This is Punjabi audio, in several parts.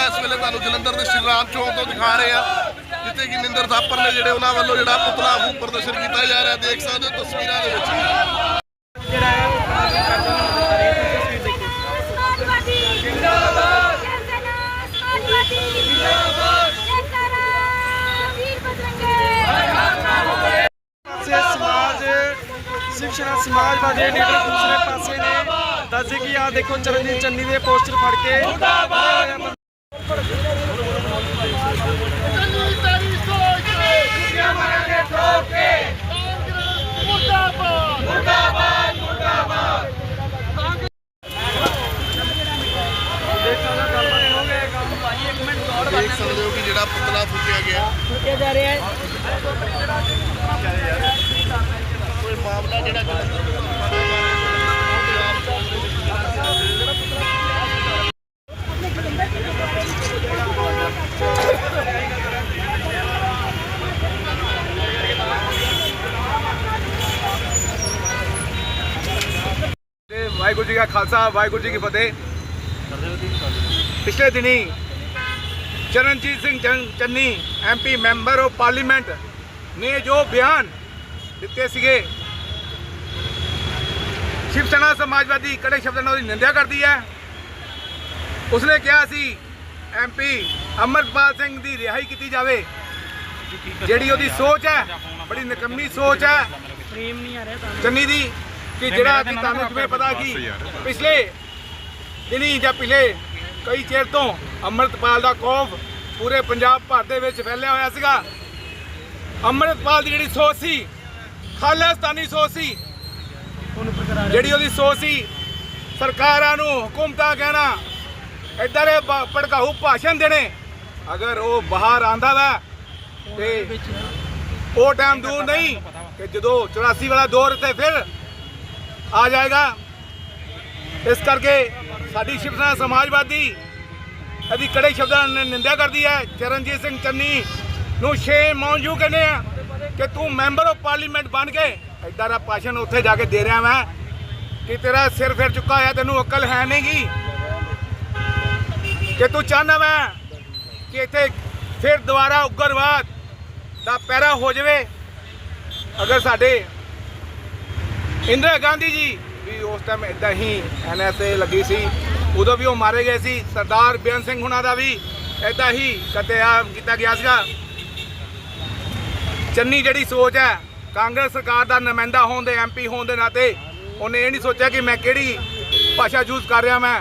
ਤਸਵੀਰਾਂ ਇਸ ਵੇਲੇ ਤੁਹਾਨੂੰ ਜਲੰਧਰ ਦੇ ਸ਼੍ਰੀ ਰਾਮ ਚੌਕ ਤੋਂ ਦਿਖਾ ਰਹੇ ਆ ਜਿੱਥੇ ਕਿ ਨਿੰਦਰ ਥਾਪਰ ਨੇ ਜਿਹੜੇ ਉਹਨਾਂ ਵੱਲੋਂ ਜਿਹੜਾ ਪੁਤਲਾ ਫੂਕ ਪ੍ਰਦਰਸ਼ਨ ਕੀਤਾ ਜਾ ਰਿਹਾ, ਦੇਖ ਸਕਦੇ ਹੋ ਤਸਵੀਰਾਂ ਦੇ ਵਿੱਚ। ਸਮਾਜਵਾਦੀ ਜਿੰਦਾਬਾਦ ਸਮਾਜ ਸਿਵਸੇਨਾ ਸਮਾਜਵਾਦੀ ਲੀਡਰ ਦੂਸਰੇ ਪਾਸੇ ਨੇ ਦੱਸੇ ਕਿ ਆ ਦੇਖੋ ਚਰਨਜੀਤ ਚੰਨੀ ਦੇ ਪੋਸਟਰ ਫੜ ਕੇ ਮੁਰਦਾਬਾਦ ਦੇਖ ਸਕਦੇ ਹੋ ਕਿ ਜਿਹੜਾ ਪੁਤਲਾ ਫੂਕਿਆ ਗਿਆ ਕੋਈ ਮਾਮਲਾ ਜਿਹੜਾ ਜਲੰਧਰ ਦੇ ਰਾਮ ਚੌਕ ਦੇ ਵਿੱਚ ਤੇ ਵਾਹਿਗੁਰੂ ਜੀ ਕਾ ਖਾਲਸਾ ਵਾਹਿਗੁਰੂ ਜੀ ਕੀ ਫਤਿਹ। ਪਿਛਲੇ ਦਿਨੀ ਚਰਨਜੀਤ ਸਿੰਘ ਚੰਨ- ਐਮਪੀ ਮੈਂਬਰ ਆਫ ਪਾਰਲੀਮੈਂਟ ਨੇ ਜੋ ਬਿਆਨ ਦਿੱਤੇ ਸੀਗੇ ਸ਼ਿਵ ਸੈਨਾ ਸਮਾਜਵਾਦੀ ਕੜੇ ਸ਼ਬਦਾਂ ਨਾਲ ਨਿੰਦਿਆ ਕਰਦੀ ਹੈ। ਉਸਨੇ ਕਿਹਾ ਸੀ ਐਮਪੀ ਅਮਰਪਾਲ ਸਿੰਘ ਦੀ ਰਿਹਾਈ ਕੀਤੀ ਜਾਵੇ ਜਿਹੜੀ ਉਹਦੀ ਸੋਚ ਹੈ ਬੜੀ ਨਿਕੰਮੀ ਸੋਚ ਹੈ। ਚੰਨੀ ਦੀ ਕਿ ਜਿਹੜਾ ਕਿ ਤੁਹਾਨੂੰ ਜਿਵੇਂ ਪਤਾ ਕਿ ਪਿਛਲੇ ਦਿਨੀ ਜਾਂ ਪਿਛਲੇ ਕਈ ਚਿਰ ਤੋਂ ਅੰਮ੍ਰਿਤਪਾਲ ਦਾ ਖੌਫ ਪੂਰੇ ਪੰਜਾਬ ਭਰ ਦੇ ਵਿੱਚ ਫੈਲਿਆ ਹੋਇਆ ਸੀਗਾ। ਅੰਮ੍ਰਿਤਪਾਲ ਦੀ ਜਿਹੜੀ ਸੋਚ ਸੀ ਖਾਲਿਸਤਾਨੀ ਸੋਚ ਸੀ ਜਿਹੜੀ ਉਹਦੀ ਸੋਚ ਸੀ ਸਰਕਾਰਾਂ ਨੂੰ ਹਕੂਮਤਾਂ ਕਹਿਣਾ ਏਦਾਂ ਦੇ ਭੜਕਾਊ ਭਾਸ਼ਣ ਦੇਣੇ ਅਗਰ ਉਹ ਬਾਹਰ ਆਂਦਾ ਵਾ ਤੇ ਉਹ ਟਾਈਮ ਦੂਰ ਨਹੀਂ ਕਿ ਜਦੋਂ 84 ਵਾਲਾ ਦੌਰ ਤੇ ਫਿਰ ਆ ਜਾਏਗਾ। ਇਸ ਕਰਕੇ ਸਾਡੀ ਸ਼ਿਵ ਸੈਨਾ ਸਮਾਜਵਾਦੀ ਇਹਦੀ ਕੜੇ ਸ਼ਬਦਾਂ ਨਾਲ ਨਿੰਦਿਆ ਕਰਦੀ ਹੈ। ਚਰਨਜੀਤ ਸਿੰਘ ਚੰਨੀ ਨੂੰ ਸ਼ੇ ਮੌਜੂ ਕਹਿੰਦੇ ਆ ਕਿ ਤੂੰ ਮੈਂਬਰ ਆਫ ਪਾਰਲੀਮੈਂਟ ਬਣ ਕੇ ਐਡਾ ਦਾ ਭਾਸ਼ਣ ਉੱਥੇ ਜਾ ਕੇ ਦੇ ਰਿਹਾ ਮੈਂ ਕਿ ਤੇਰਾ ਸਿਰ ਫਿਰ ਚੁੱਕਾ ਹੋਇਆ, ਤੈਨੂੰ ਅਕਲ ਹੈ ਨਹੀਂਗੀ ਕਿ ਤੂੰ ਚਾਹਨਾ ਮੈਂ ਕਿ ਇੱਥੇ ਫਿਰ ਦੁਬਾਰਾ ਉਗਰਵਾਦ ਦਾ ਪੈਰਾ ਹੋ ਜਾਵੇ। ਅਗਰ ਸਾਡੇ ਇੰਦਰਾ ਗਾਂਧੀ ਜੀ। ਵੀ ਉਸ ਟਾਈਮ ਇਦਾਂ ਹੀ ਐਨਐਸਏ ਲੱਗੀ ਸੀ। ਉਦੋਂ ਵੀ ਉਹ ਮਾਰੇ ਗਏ ਸੀ। ਸਰਦਾਰ ਬੇਅੰਤ ਸਿੰਘ ਹੁਣਾਂ ਦਾ ਵੀ ਇਦਾਂ ਹੀ ਕਤਲੇਆਮ ਕੀਤਾ ਗਿਆ ਸੀਗਾ। ਚੰਨੀ ਜਿਹੜੀ ਸੋਚ ਹੈ, ਕਾਂਗਰਸ ਸਰਕਾਰ ਦਾ ਨੁਮਾਇੰਦਾ ਹੋਣ ਦੇ ਐਮਪੀ ਹੋਣ ਦੇ ਨਾਤੇ ਉਹਨੇ ਇਹ ਨਹੀਂ ਸੋਚਿਆ ਕਿ ਮੈਂ ਕਿਹੜੀ ਭਾਸ਼ਾ ਯੂਜ਼ ਕਰ ਰਿਹਾ ਮੈਂ।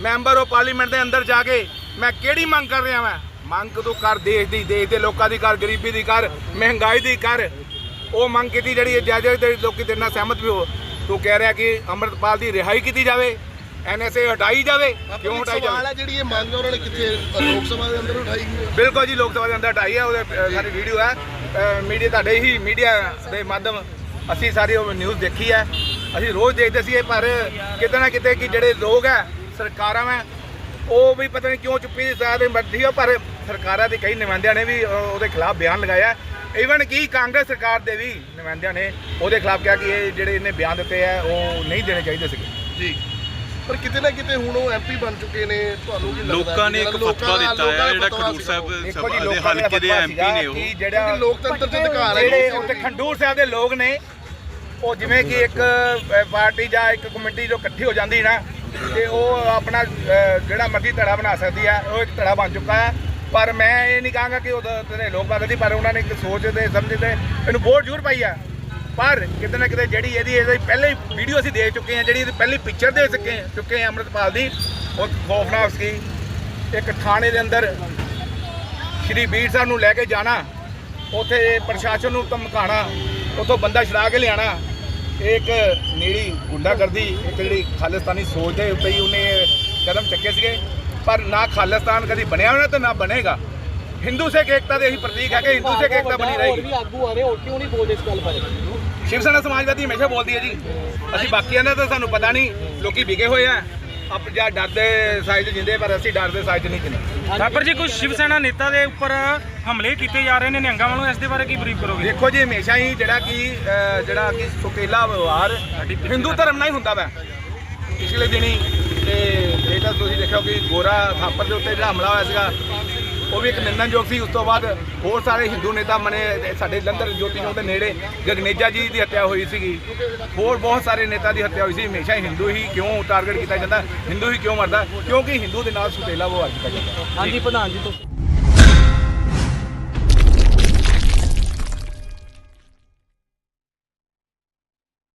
ਮੈਂਬਰ ਆਫ ਪਾਰਲੀਮੈਂਟ ਦੇ ਅੰਦਰ ਜਾ ਕੇ ਮੈਂ ਕਿਹੜੀ ਮੰਗ ਕਰ ਰਿਹਾ ਮੈਂ? ਮੰਗ ਤੂੰ ਕਰ, ਦੇਸ਼ ਦੀ, ਦੇਸ਼ ਦੇ ਲੋਕਾਂ ਦੀ ਕਰ, ਗਰੀਬੀ ਦੀ ਕਰ, ਮਹਿੰਗਾਈ ਦੀ ਕਰ। ਉਹ ਮੰਗ ਕੀਤੀ ਜਿਹੜੀ ਜੱਜ ਦੇ ਲੋਕੀ ਤੇਰੇ ਨਾਲ ਸਹਿਮਤ ਵੀ ਹੋ। ਤੂੰ ਕਹਿ ਰਿਹਾ ਕਿ ਅੰਮ੍ਰਿਤਪਾਲ ਦੀ ਰਿਹਾਈ ਕੀਤੀ ਜਾਵੇ ਐਨਐਸਏ ਹਟਾਈ ਜਾਵੇ ਕਿਉਂ ਹਟਾਈ ਸਵਾਲ ਜਾਵੇ ਹੈ ਜਿਹੜੀ ਇਹ ਮੰਗ ਉਹਨਾਂ ਨੇ ਕਿੱਥੇ ਲੋਕ ਸਭਾ ਦੇ ਅੰਦਰ ਉਠਾਈ ਗਈ ਬਿਲਕੁਲ ਜੀ ਲੋਕ ਸਭਾ ਦੇ ਅੰਦਰ ਹਟਾਈ ਹੈ ਉਹਦੇ ਸਾਰੀ ਵੀਡੀਓ ਹੈ। ਮੀਡੀਆ ਤੁਹਾਡੇ ਹੀ ਮੀਡੀਆ ਦੇ ਮਾਧਮ ਅਸੀਂ ਸਾਰੀ ਉਹ ਨਿਊਜ਼ ਦੇਖੀ ਹੈ। ਅਸੀਂ ਰੋਜ਼ ਦੇਖਦੇ ਸੀ ਪਰ ਕਿਤੇ ਨਾ ਕਿਤੇ ਕਿ ਜਿਹੜੇ ਲੋਕ ਹੈ ਸਰਕਾਰਾਂ ਹੈ ਉਹ ਵੀ ਪਤਾ ਨਹੀਂ ਕਿਉਂ ਚੁੱਪੀ ਦੀ ਸਾਥ ਬੈਠੀ ਹੈ ਪਰ ਸਰਕਾਰਾਂ ਦੇ ਕਈ ਨੁਮਾਇੰਦਿਆਂ ਨੇ ਵੀ ਉਹਦੇ ਖਿਲਾਫ ਬਿਆਨ ਲਗਾਇਆ ਈਵਨ ਕਿ ਕਾਂਗਰਸ ਸਰਕਾਰ ਦੇ ਵੀ ਨੁਮਾਇੰਦਿਆਂ ਨੇ ਉਹਦੇ ਖਿਲਾਫ ਕਿਹਾ ਕਿ ਇਹ ਜਿਹੜੇ ਇਹਨੇ ਬਿਆਨ ਦਿੱਤੇ ਆ ਉਹ ਨਹੀਂ ਦੇਣੇ ਚਾਹੀਦੇ ਸੀਗੇ। ਜੀ। ਪਰ ਕਿਤੇ ਨਾ ਕਿਤੇ ਹੁਣ ਉਹ ਐਮਪੀ ਬਣ ਚੁੱਕੇ ਨੇ ਤੁਹਾਨੂੰ ਕੀ ਲੱਗਦਾ ਲੋਕਾਂ ਨੇ ਇੱਕ ਫਤਵਾ ਦਾ- ਦਿੱਤਾ ਹੈ ਦਾ ਜਿਹੜਾ ਖਡੂਰ ਸਾਹਿਬ ਸਭਾ ਦੇ ਲੋਕਾਂ ਦਾ ਹਲਕੇ ਦੇ ਐਮਪੀ ਨੇ ਉਹ। ਜਿਹੜਾ ਲੋਕਤੰਤਰ ਚ ਅਧਿਕਾਰ ਹੈ ਜਿਹੜੇ ਉੱਥੇ। ਖੰਡੂਰ ਸਾਹਿਬ ਦੇ ਲੋਕ ਨੇ ਉਹ ਜਿਵੇਂ ਕਿ ਇੱਕ ਪਾਰਟੀ ਜਾਂ ਇੱਕ ਕਮੇਟੀ ਜੋ ਇਕੱਠੀ ਹੋ ਜਾਂਦੀ ਨਾ ਤੇ ਉਹ ਆਪਣਾ ਜਿਹੜਾ ਮਰਜ਼ੀ ਧੜਾ ਬਣਾ ਸਕਦੀ ਆ ਉਹ ਇੱਕ ਧੜਾ ਬਣ ਚੁੱਕਾ ਹੈ ਪਰ ਮੈਂ ਇਹ ਨਹੀਂ ਕਹਾਂਗਾ ਕਿ ਉਹਦੇ ਤੇਰੇ ਲੋਕ ਬਦਲਦੀ ਪਰ ਉਹਨਾਂ ਨੇ ਇੱਕ ਸੋਚ ਤੇ ਸਮਝ ਤੇ ਇਹਨੂੰ ਵੋਟ ਜ਼ਰੂਰ ਪਾਈ ਆ। ਪਰ ਕਿਤੇ ਨਾ ਕਿਤੇ ਜਿਹੜੀ ਇਹਦੀ ਇਹਦੀ ਪਹਿਲੇ ਵੀਡੀਓ ਅਸੀਂ ਦੇਖ ਚੁੱਕੇ ਹਾਂ, ਜਿਹੜੀ ਇਹਦੀ ਪਹਿਲੀ ਪਿਕਚਰ ਦੇ ਚੁੱਕੇ ਚੁੱਕੇ ਹਾਂ ਅੰਮ੍ਰਿਤਪਾਲ ਦੀ ਉਹ ਖੌਫਨਾਕ ਸੀ। ਇੱਕ ਥਾਣੇ ਦੇ ਅੰਦਰ ਸ਼੍ਰੀ ਵੀਰ ਸਾਹਿਬ ਨੂੰ ਲੈ ਕੇ ਜਾਣਾ, ਉੱਥੇ ਪ੍ਰਸ਼ਾਸਨ ਨੂੰ ਧਮਕਾਣਾ ਉੱਥੋਂ ਬੰਦਾ ਛੜਾ ਕੇ ਲਿਆਣਾ। ਇਹ ਇੱਕ ਨੀੜੀ ਗੁੰਡਾਗਰਦੀ, ਇੱਕ ਜਿਹੜੀ ਖਾਲਿਸਤਾਨੀ ਸੋਚ ਦੇ ਉੱਤੇ ਹੀ ਉਹਨੇ ਕਦਮ ਚੱਕੇ ਸੀਗੇ। ਪਰ ਨਾ ਖਾਲਿਸਤਾਨ ਕਦੀ ਬਣਿਆ ਹੋਣਾ ਤੇ ਨਾ ਬਣੇਗਾ। ਹਿੰਦੂ ਸਿੱਖ ਏਕਤਾ ਦੇ ਇਹੀ ਪ੍ਰਤੀਕ ਹੈ ਕਿ ਹਿੰਦੂ ਸਿੱਖ ਏਕਤਾ ਬਣੀ ਰਹੇਗੀ। ਆਗੂ ਆ ਰਹੇ ਹੋਰ ਕਿਉਂ ਨਹੀਂ ਬੋਲਦੇ ਇਸ ਗੱਲ ਬਾਰੇ? ਸ਼ਿਵ ਸੈਨਾ ਸਮਾਜਵਾਦੀ ਹਮੇਸ਼ਾ ਬੋਲਦੀ ਹੈ ਜੀ। ਅਸੀਂ ਬਾਕੀਆਂ ਦਾ ਤਾਂ ਸਾਨੂੰ ਪਤਾ ਨਹੀਂ ਲੋਕੀ ਵਿਗੇ ਹੋਏ ਆ। ਆਪ ਜਾਂ ਡਰਦੇ ਸਾਈਡ ਜਿੰਦੇ ਪਰ ਅਸੀਂ ਡਰਦੇ ਸਾਈਡ ਨਹੀਂ ਜਿੰਦੇ। ਥਾਪਰ ਜੀ ਕੁਝ ਸ਼ਿਵ ਸੈਨਾ ਨੇਤਾ ਦੇ ਉੱਪਰ ਹਮਲੇ ਕੀਤੇ ਜਾ ਰਹੇ ਨੇ ਨਿਹੰਗਾਂ ਵੱਲੋਂ ਇਸ ਦੇ ਬਾਰੇ ਕੀ ਬਰੀਫ ਕਰੋਗੇ? ਦੇਖੋ ਜੀ ਹਮੇਸ਼ਾ ਹੀ ਜਿਹੜਾ ਕਿ ਅਹ, ਜਿਹੜਾ ਕਿ ਸੁਕੇਲਾ ਵਿਵਹਾਰ ਹਿੰਦੂ ਧਰਮ ਨਾਲ ਹੀ ਹੁੰਦਾ ਵਾ। ਪਿਛਲੇ ਦਿਨੀ ਤੇ ਇਹ ਤਾਂ ਤੁਸੀਂ ਦੇਖਿਆ ਕਿ ਗੋਰਾ ਥਾਪਰ ਦੇ ਉੱਤੇ ਜਿਹੜਾ ਹਮਲਾ ਹੋਇਆ ਸੀਗਾ, ਉਹ ਵੀ ਇੱਕ ਨਿੰਦਨਯੋਗ ਸੀ। ਉਸ ਤੋਂ ਬਾਅਦ ਹੋਰ ਸਾਰੇ ਹਿੰਦੂ ਨੇਤਾ ਮਨੇ ਸਾਡੇ ਜਲੰਧਰ ਜੋਤੀ ਚੌਂਕ ਦੇ ਨੇੜੇ ਗਗਨੇਜਾ ਜੀ ਦੀ ਹੱਤਿਆ ਹੋਈ ਸੀਗੀ। ਹੋਰ ਬਹੁਤ ਸਾਰੇ ਨੇਤਾ ਦੀ ਹੱਤਿਆ ਹੋਈ ਸੀ। ਹਮੇਸ਼ਾ ਹਿੰਦੂ ਹੀ ਕਿਉਂ ਟਾਰਗੇਟ ਕੀਤਾ ਜਾਂਦਾ, ਹਿੰਦੂ ਹੀ ਕਿਉਂ ਮਰਦਾ? ਕਿਉਂਕਿ ਹਿੰਦੂ ਦੇ ਨਾਲ ਸੁਤੇਲਾ ਵਿਵਹਾਰ ਕੀਤਾ ਜਾਂਦਾ। ਹਾਂਜੀ, ਪ੍ਰਧਾਨ ਜੀ ਤੋਂ